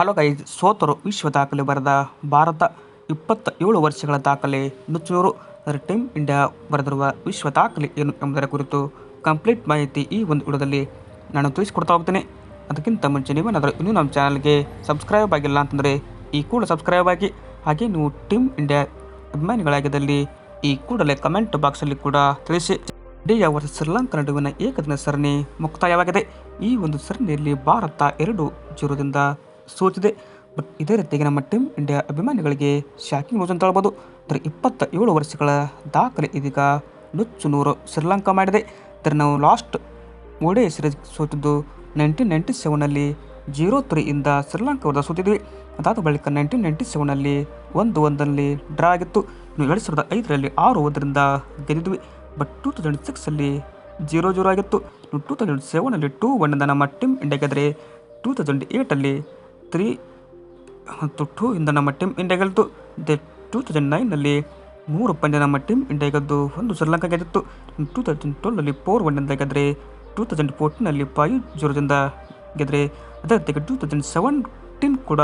Hello guys ಸೋತರು ವಿಶ್ವ ದಾಖಲೆ ಬರೆದ ಭಾರತ ಇಪ್ಪತ್ತ ಏಳು ವರ್ಷಗಳ ದಾಖಲೆ. ನುಚ್ಚೂರು ಟೀಮ್ ಇಂಡಿಯಾ ಬರೆದಿರುವ ವಿಶ್ವ ದಾಖಲೆ ಏನು ಎಂಬುದರ ಕುರಿತು ಕಂಪ್ಲೀಟ್ ಮಾಹಿತಿ ಈ ಒಂದು ವಿಡಿಯೋದಲ್ಲಿ ನಾನು ತಿಳಿಸ್ಕೊಡ್ತಾ ಹೋಗ್ತೇನೆ. ಅದಕ್ಕಿಂತ ಮುಂಚೆ ನೀವೇನಾದರೂ ಇನ್ನೂ ನಮ್ಮ ಚಾನಲ್ಗೆ ಸಬ್ಸ್ಕ್ರೈಬ್ ಆಗಿಲ್ಲ ಅಂತಂದರೆ ಈ ಕೂಡ ಸಬ್ಸ್ಕ್ರೈಬ್ ಆಗಿ. ಹಾಗೆ ನೀವು ಟೀಮ್ ಇಂಡಿಯಾ ಅಭಿಮಾನಿಗಳಾಗಿದ್ದಲ್ಲಿ ಈ ಕೂಡಲೇ ಕಮೆಂಟ್ ಬಾಕ್ಸಲ್ಲಿ ಕೂಡ ತಿಳಿಸಿ. ಇಂಡಿಯಾ ವರ್ಸಸ್ ಶ್ರೀಲಂಕಾ ನಡುವಿನ ಏಕದಿನ ಸರಣಿ ಮುಕ್ತಾಯವಾಗಿದೆ. ಈ ಒಂದು ಸರಣಿಯಲ್ಲಿ ಭಾರತ ಎರಡು ಜೀರೋದಿಂದ ಸೋತಿದೆ. ಬಟ್ ಇದೇ ರೀತಿಯಾಗಿ ನಮ್ಮ ಟೀಮ್ ಇಂಡಿಯಾ ಅಭಿಮಾನಿಗಳಿಗೆ ಶಾಕಿಂಗ್ ನ್ಯೂಸ್ ಅಂತ ಹೇಳ್ಬೋದು. ಅಂದರೆ ಇಪ್ಪತ್ತ ಏಳು ವರ್ಷಗಳ ದಾಖಲೆ ಇದೀಗ ನುಚ್ಚು ನೂರು ಶ್ರೀಲಂಕಾ ಮಾಡಿದೆ. ಅಂದರೆ ನಾವು ಲಾಸ್ಟ್ ಓಡೆ ಸಿರೀಸ್ ಸೋತಿದ್ದು ನೈನ್ಟೀನ್ ನೈಂಟಿ ಸೆವೆನಲ್ಲಿ ಜೀರೋ ತ್ರೀಯಿಂದ ಶ್ರೀಲಂಕಾ ವಿರುದ್ಧ ಸೋತಿದ್ವಿ. ಅದಾದ ಬಳಿಕ ನೈನ್ಟೀನ್ ನೈಂಟಿ ಸೆವೆನಲ್ಲಿ ಒಂದು ಒಂದರಲ್ಲಿ ಡ್ರಾ ಆಗಿತ್ತು. ಇನ್ನು ಎರಡು ಸಾವಿರದ ಐದರಲ್ಲಿ ಆರು ಒಂದರಿಂದ ಗೆದ್ದಿದ್ವಿ. ಬಟ್ ಟೂ ತೌಸಂಡ್ ಸಿಕ್ಸಲ್ಲಿ ಜೀರೋ ಜೀರೋ ಆಗಿತ್ತು. ಇನ್ನು ಟೂ ತೌಸಂಡ್ ಸೆವೆನಲ್ಲಿ ಟೂ ಒನ್ನಿಂದ ನಮ್ಮ ಟೀಮ್ ಇಂಡಿಯಾ ಗೆದ್ದರೆ ಟೂ ತೌಸಂಡ್ ಏಯ್ಟಲ್ಲಿ ತ್ರೀ ಮತ್ತು ಟೂ, ಇಂದ ನಮ್ಮ ಟೀಮ್ ಇಂಡಿಯಾ ಗೆಲ್ತು ದೆ ಟೂ ತೌಸಂಡ್ ನೈನಲ್ಲಿ ಮೂರು ಪಂದ್ಯ ನಮ್ಮ ಟೀಮ್ ಇಂಡಿಯಾ ಗೆದ್ದು ಒಂದು ಶ್ರೀಲಂಕಾ ಗೆದ್ದಿತ್ತು. ಟೂ ತೌಸಂಡ್ ಟ್ವೆಲ್ವಲ್ಲಿ ಫೋರ್ ಒನ್ನಿಂದ ಗೆದ್ದರೆ ಟೂ ತೌಸಂಡ್ ಫೋರ್ಟೀನಲ್ಲಿ ಫೈವ್ ಜೀರೋದಿಂದ ಗೆದ್ದರೆ ಅದೇ ರೀತಿಗೆ ಟೂ ತೌಸಂಡ್ ಸೆವೆಂಟೀನ್ ಕೂಡ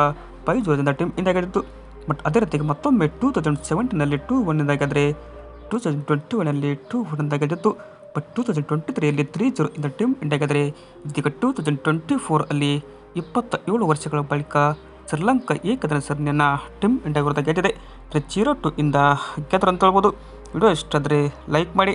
ಫೈವ್ ಜೀರೋದಿಂದ ಟೀಮ್ ಇಂಡಿಯಾ ಗೆದ್ದಿತ್ತು ಬಟ್ ಅದೇ ರೀತಿಗೆ ಮತ್ತೊಮ್ಮೆ ಟೂ ತೌಸಂಡ್ ಸೆವೆಂಟೀನಲ್ಲಿ ಟೂ ಒನ್ನಿಂದ ಗೆದ್ದರೆ ಟೂ ತೌಸಂಡ್ ಟ್ವೆಂಟಿ ಒನ್ನಲ್ಲಿ ಟೂ ಒನ್ನಿಂದ ಗೆದ್ದಿತ್ತು. ಬಟ್ ಟೂ ತೌಸಂಡ್ ಟ್ವೆಂಟಿ ತ್ರೀಯಲ್ಲಿ ತ್ರೀ ಜೀರೋ ಇಂದ ಟೀಮ್ ಇಂಡಿಯಾ ಗೆದ್ದರೆ ಇದೀಗ ಟೂ ತೌಸಂಡ್ ಟ್ವೆಂಟಿ ಫೋರಲ್ಲಿ ಇಪ್ಪತ್ತ ಏಳು ವರ್ಷಗಳ ಬಳಿಕ ಶ್ರೀಲಂಕಾ ಏಕದಿನ ಸರಣಿಯನ್ನು ಟೀಮ್ ಇಂಡಿಯಾ ವಿರುದ್ಧ ಗೆದ್ದಿದೆ ಜೀರೋ ಟು ಇಂದ ಗೆದ್ರು ಅಂತ ಹೇಳ್ಬೋದು. ವಿಡಿಯೋ ಇಷ್ಟಾದರೆ ಲೈಕ್ ಮಾಡಿ.